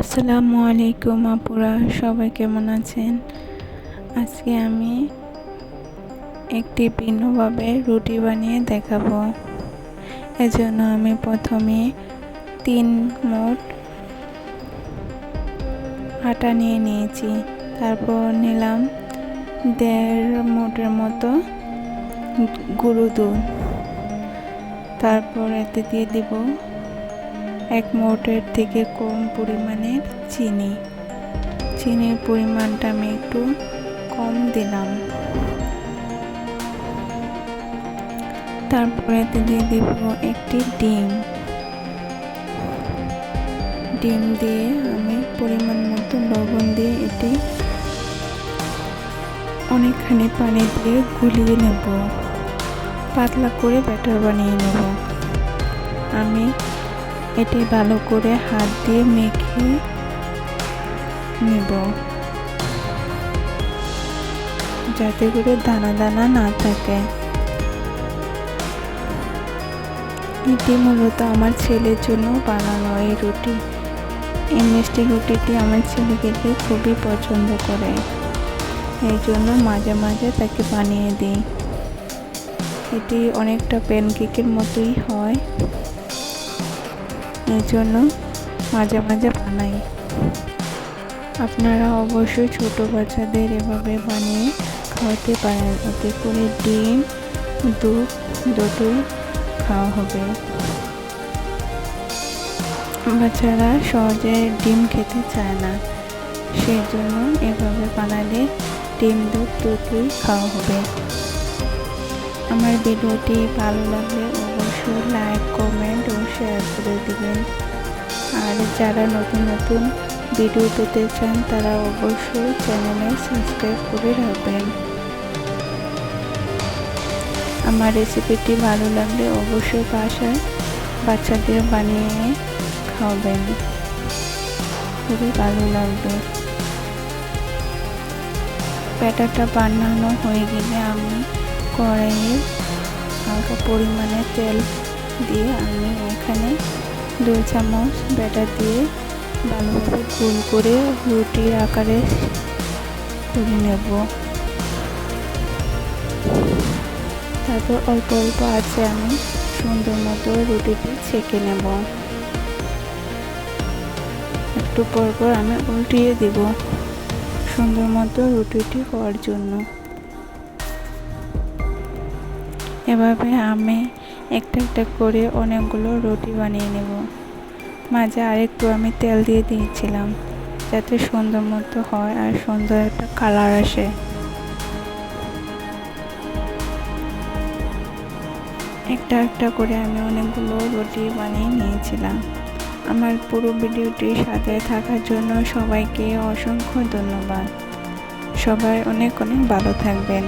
আসসালামু আলাইকুম আপুরা, সবাই কেমন আছেন? আজকে আমি একটি ভিন্নভাবে রুটি বানিয়ে দেখাবো। এজন্য আমি প্রথমে তিন মোট আটা নিয়ে নিয়েছি। তারপর নিলাম দেড় মোটের মতো গুঁড়ো দুধ। তারপর এতে দিয়ে দিব এক মোটের থেকে কম পরিমাণের চিনি। চিনির পরিমাণটা আমি একটু কম দিলাম। তারপরে দিয়ে দিব একটি ডিম। ডিম দিয়ে আমি পরিমাণ মতো লবণ দিয়ে এটি অনেকখানি পানি দিয়ে গুলিয়ে নেব। পাতলা করে ব্যাটার বানিয়ে নেব। আমি এটি ভালো করে হাত দিয়ে মেখে নেব। যাতে করে দানা দানা না থাকে। এটি মূলত আমার ছেলের জন্য বানানো এই রুটি। এই মিষ্টি রুটিটি আমার ছেলে খেতে খুবই পছন্দ করে। এই জন্য মাঝে মাঝে তাকে বানিয়ে দিই। এটি অনেকটা প্যানকেকের মতোই হয়। এই জন্য মাঝে মাঝে বানাই। আপনারা অবশ্যই ছোট বাচ্চাদের এভাবে বানিয়ে খাওয়াতে পারেন। এতে করে ডিম, দুধ দুটোই খাওয়া হবে। বাচ্চারা সহজে ডিম খেতে চায় না। সেই জন্য এভাবে বানালে ডিম, দুধ দুটোই খাওয়া হবে। আমার ভিডিওটি ভালো লাগলে অবশ্যই লাইক ও শেয়ার করে দিবেন। আর যারা নতুন নতুন ভিডিও পেতে চান, তারা অবশ্যই চ্যানেলে সাবস্ক্রাইব করে রাখবেন। আমার রেসিপিটি ভালো লাগলে অবশ্যই বাসায় বাচ্চাদের বানিয়ে খাওয়াবেন। খুবই ভালো লাগবে। ব্যাটারটা বানানো হয়ে গেলে আমি কড়াইয়ে হালকা পরিমাণে তেল দিয়ে আমি এখানে দুই চামচ ব্যাটার দিয়ে ভালোভাবে গোল করে রুটির আকারে করে নেব। তারপর অল্প অল্প আছে আমি সুন্দর মতো রুটিটি ছেঁকে নেব। একটু পর পর আমি উল্টিয়ে দিব সুন্দর মতো রুটিটি হওয়ার জন্য। এভাবে আমি একটা একটা করে অনেকগুলো রুটি বানিয়ে নেব। মাঝে আরেকটু আমি তেল দিয়ে দিয়েছিলাম, যাতে সুন্দর মতো হয় আর সুন্দর একটা কালার আসে। একটা একটা করে আমি অনেকগুলো রুটি বানিয়ে নিয়েছিলাম। আমার পুরো ভিডিওটির সাথে থাকার জন্য সবাইকে অসংখ্য ধন্যবাদ। সবাই অনেক অনেক ভালো থাকবেন।